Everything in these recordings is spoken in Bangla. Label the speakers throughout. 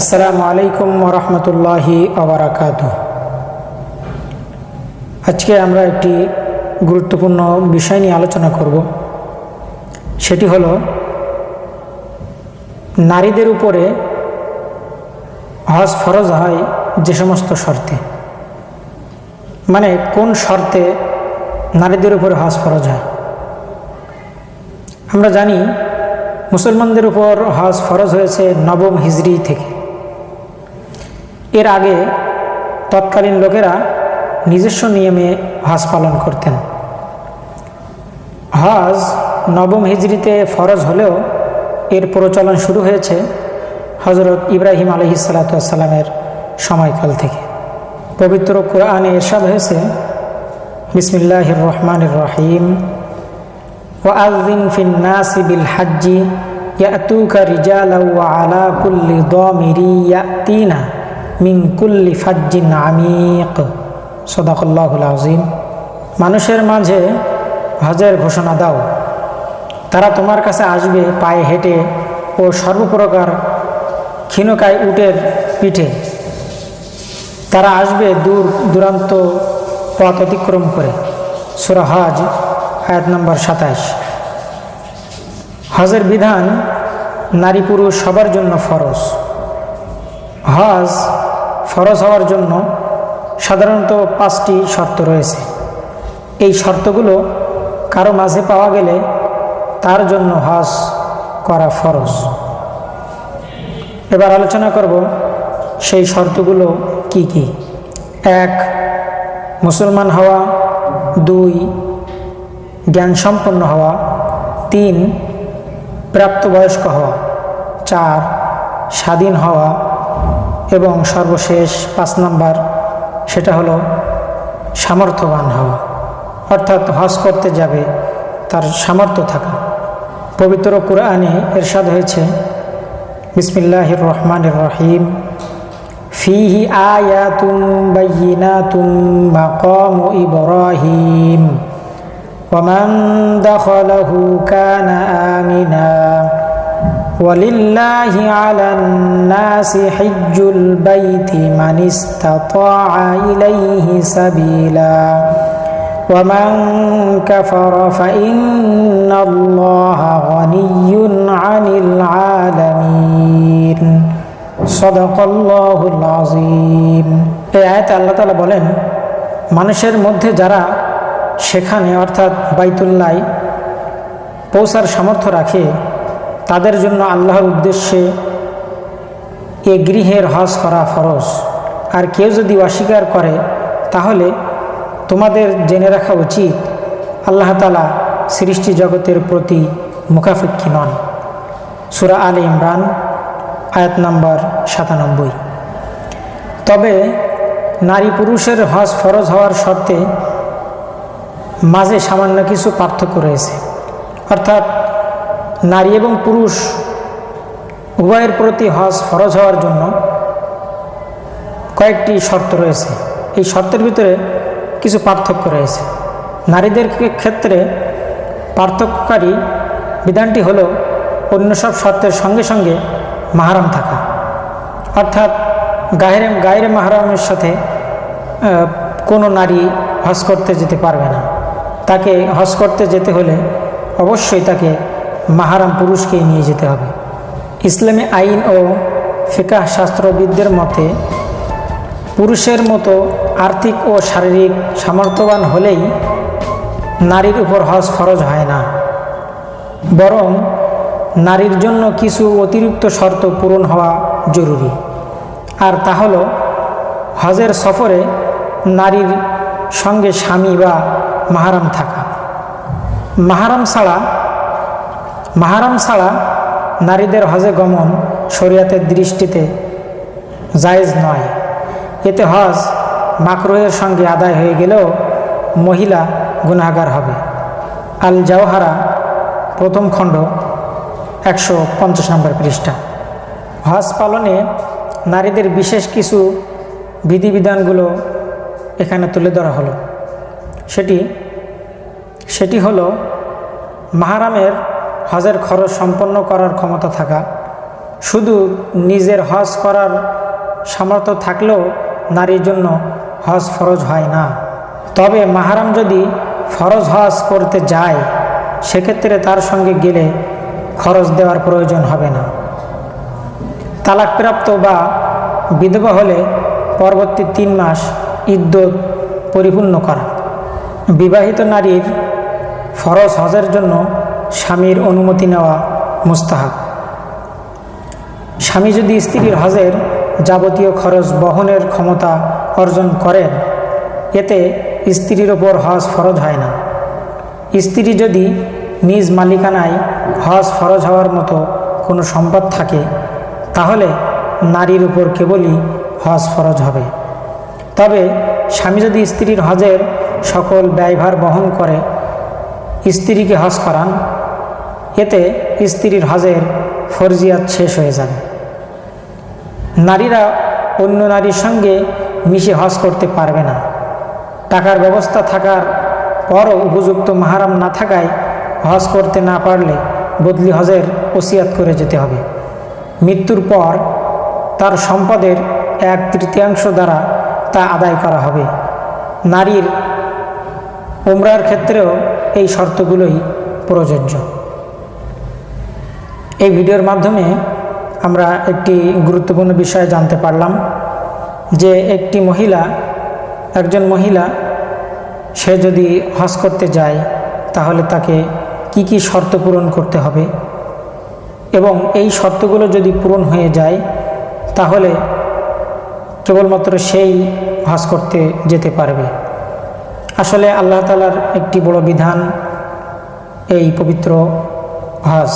Speaker 1: আসসালামু আলাইকুম ওরহমতুল্লাহি আবরাকাত আজকে আমরা একটি গুরুত্বপূর্ণ বিষয় নিয়ে আলোচনা করব। সেটি হলো, নারীদের উপরে হজ ফরজ হয় যে সমস্ত শর্তে। মানে কোন শর্তে নারীদের উপরে হজ ফরজ হয়? আমরা জানি, মুসলমানদের উপর হজ ফরজ হয়েছে নবম হিজড়ি থেকে। এর আগে তৎকালীন লোকেরা নিজস্ব নিয়মে হজ পালন করতেন। হজ নবম হিজড়িতে ফরজ হলেও এর প্রচলন শুরু হয়েছে হজরত ইব্রাহিম আলহি সালাতামের সময়কাল থেকে। পবিত্র কোরআনে এরশাদ হয়েছে বিসমিল্লাহ রহমান রহিম ওয়াদিন ফিন নাসি বিল হাজ্জি ইয়াতুকা রিজালা ওয়া আলা কুল্লি দামিরি ইয়াতিনা। মিন কুল্লি ফাজ্জিন আমিক। সদাকল্লাহুল আজিম মানুষের মাঝে হজের ঘোষণা দাও। তারা তোমার কাছে আসবে পায়ে হেঁটে ও সর্বপ্রকার ক্ষীণকায় উটের পিঠে। তারা আসবে দূর দূরান্ত পথ অতিক্রম করে। সুরা হজ, আয়াত নম্বর সাতাশ। হজের বিধান নারী পুরুষ সবার জন্য ফরজ। হজ ফরজ হওয়ার জন্য সাধারণত পাঁচটি শর্ত রয়েছে। এই শর্তগুলো কারও মাঝে পাওয়া গেলে তার জন্য হজ করা ফরজ। এবার আলোচনা করব সেই শর্তগুলো কি কি? এক, মুসলমান হওয়া। দুই জ্ঞান সম্পন্ন হওয়া। তিন, প্রাপ্তবয়স্ক হওয়া। চার, স্বাধীন হওয়া। এবং সর্বশেষ পাঁচ নাম্বার সেটা হলো সামর্থ্যবান হওয়া অর্থাৎ হজ করতে যাবে তার সামর্থ্য থাকা পবিত্র কোরআনে এরশাদ হয়েছে বিসমিল্লাহ রহমান রহিম ফিহি আয়াতুম বাইয়িনাতুম মাকাম ইব্রাহিম ومن دخله كان آمنا ولله على الناس حج البيت من استطاع إليه سبيلا ومن كفر فإن الله غني عن العالمين صدق الله العظيم এই আয়াতে আল্লাহ তালা বলেন মানুষের মধ্যে যারা সেখানে অর্থাৎ বাইতুল্লায় পৌঁছার সামর্থ্য রাখে তাদের জন্য আল্লাহর উদ্দেশ্যে এ গৃহের হজ করা ফরজ। আর কেউ যদি অস্বীকার করে, তাহলে তোমাদের জেনে রাখা উচিত, আল্লাহ তালা সৃষ্টি জগতের প্রতি মুখাফিক্ষী নন। সুরা আল ইমরান, আয়াত নম্বর সাতানব্বই। তবে নারী পুরুষের হজ ফরজ হওয়ার শর্তে মাঝে সামান্য কিছু পার্থক্য রয়েছে। অর্থাৎ নারী এবং পুরুষ উভয়ের প্রতি হজ ফরজ হওয়ার জন্য কয়েকটি শর্ত রয়েছে। এই শর্তের ভিতরে কিছু পার্থক্য রয়েছে। নারীদের ক্ষেত্রে পার্থক্যকারী বিধানটি হলো অন্য সব শর্তের সঙ্গে সঙ্গে মাহারাম থাকা। অর্থাৎ গায়ের গায়ের মাহারামের সাথে কোনো নারী হজ করতে যেতে পারবে না। তাকে হজ করতে যেতে হলে অবশ্যই তাকে মাহারাম পুরুষকেই নিয়ে যেতে হবে। ইসলামী আইন ও ফিকাহ শাস্ত্রবিদদের মতে, পুরুষের মতো আর্থিক ও শারীরিক সামর্থ্যবান হলেই নারীর উপর হজ ফরজ হয় না। বরং নারীর জন্য কিছু অতিরিক্ত শর্ত পূরণ হওয়া জরুরি। আর তা হল, হজের সফরে নারীর সঙ্গে স্বামী বা মাহারাম থাকা। মাহারাম ছাড়া মাহারাম ছাড়া নারীদের হজে গমন শরীয়তের দৃষ্টিতে জায়েজ নয়। এতে হজ মাকরোহের সঙ্গে আদায় হয়ে গেলেও মহিলা গুণাগার হবে। আল জাওহারা প্রথম খণ্ড, একশো পঞ্চাশ নম্বর পৃষ্ঠা। হজ পালনে নারীদের বিশেষ কিছু বিধিবিধানগুলো এখানে তুলে ধরা হলো। সেটি সেটি হলো মাহারামের হজের খরচ সম্পন্ন করার ক্ষমতা থাকা। শুধু নিজের হজ করার সামর্থ্য থাকলেও নারীর জন্য হজ ফরজ হয় না। তবে মাহারাম যদি ফরজ হজ করতে যায়, সেক্ষেত্রে তার সঙ্গে গেলে খরচ দেওয়ার প্রয়োজন হবে না। তালাকপ্রাপ্ত বা বিধবা হলে পরবর্তী তিন মাস ইদ্যত পরিপূর্ণ করা। বিবাহিত নারীর ফরজ হজের জন্য স্বামীর অনুমতি নেওয়া মুস্তাহাব। স্বামী যদি স্ত্রীর হজের যাবতীয় খরচ বহনের ক্ষমতা অর্জন করেন, এতে স্ত্রীর ওপর হজ ফরজ হয় না। স্ত্রী যদি নিজ মালিকানায় হজ ফরজ হওয়ার মতো কোনো সম্পদ থাকে, তাহলে নারীর উপর কেবলই হজ ফরজ হবে। তবে স্বামী যদি স্ত্রীর হজের সকল ব্যয়ভার বহন করে, স্ত্রীকে হজ করান এতে স্ত্রীর হজের ফরজিয়াত শেষ হয়ে যাবে। নারীরা অন্য নারীর সঙ্গে মিশে হজ করতে পারবে না। টাকার ব্যবস্থা থাকার পরও উপযুক্ত মাহারাম না থাকায় হজ করতে না পারলে বদলি হজের ওসিয়াত করে যেতে হবে। মৃত্যুর পর তার সম্পদের এক তৃতীয়াংশ দ্বারা তা আদায় করা হবে। নারীর উমরার ক্ষেত্রেও এই শর্তগুলোই প্রযোজ্য। এই ভিডিওর মাধ্যমে আমরা একটি গুরুত্বপূর্ণ বিষয় জানতে পারলাম যে একটি মহিলা, একজন মহিলা, সে যদি হজ করতে যায়, তাহলে তাকে কি কি শর্ত পূরণ করতে হবে? এবং এই শর্তগুলো যদি পূরণ হয়ে যায়, তাহলে কেবলমাত্র সেই হজ করতে যেতে পারবে। আসলে আল্লাহ তালার একটি বড় বিধান, এই পবিত্র হজ।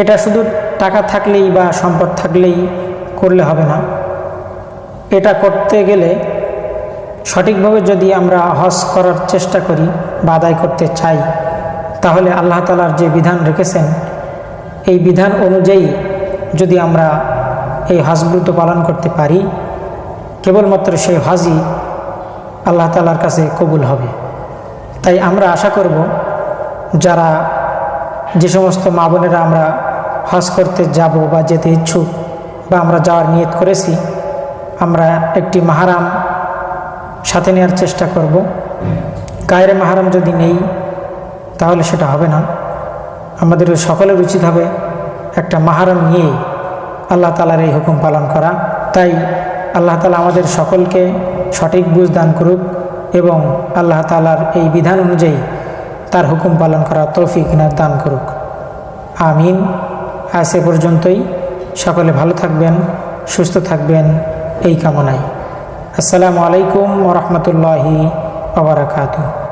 Speaker 1: এটা শুধু টাকা থাকলেই বা সম্পদ থাকলেই করলে হবে না। এটা করতে গেলে সঠিকভাবে যদি আমরা হজ করার চেষ্টা করি বা আদায় করতে চাই, তাহলে আল্লাহ তালার যে বিধান রেখেছেন, এই বিধান অনুযায়ী যদি আমরা এই হজব্রত পালন করতে পারি, কেবলমাত্র সেই হজই আল্লাহ তালার কাছে কবুল হবে। তাই আমরা আশা করব, যারা যে সমস্ত মা বোনেরা আমরা হজ করতে যাব বা যেতে ইচ্ছুক বা আমরা যাওয়ার নিয়ত করেছি, আমরা একটি মাহারাম সাথে নেওয়ার চেষ্টা করব। গায়ের মাহারাম যদি নেই, তাহলে সেটা হবে না। আমাদের সকলের উচিত হবে একটা মাহারাম নিয়ে আল্লাহ তালার এই হুকুম পালন করা। তাই আল্লাহ তালা আমাদের সকলকে সঠিক বুঝ দান করুক এবং আল্লাহ তালার এই বিধান অনুযায়ী তার হুকুম পালন করা তৌফিক না দান করুক। আমিন। আজ এ পর্যন্তই। সকলে ভালো থাকবেন, সুস্থ থাকবেন, এই কামনায়। আসসালামু আলাইকুম ওরহমতুল্লাহি আবরাকাতু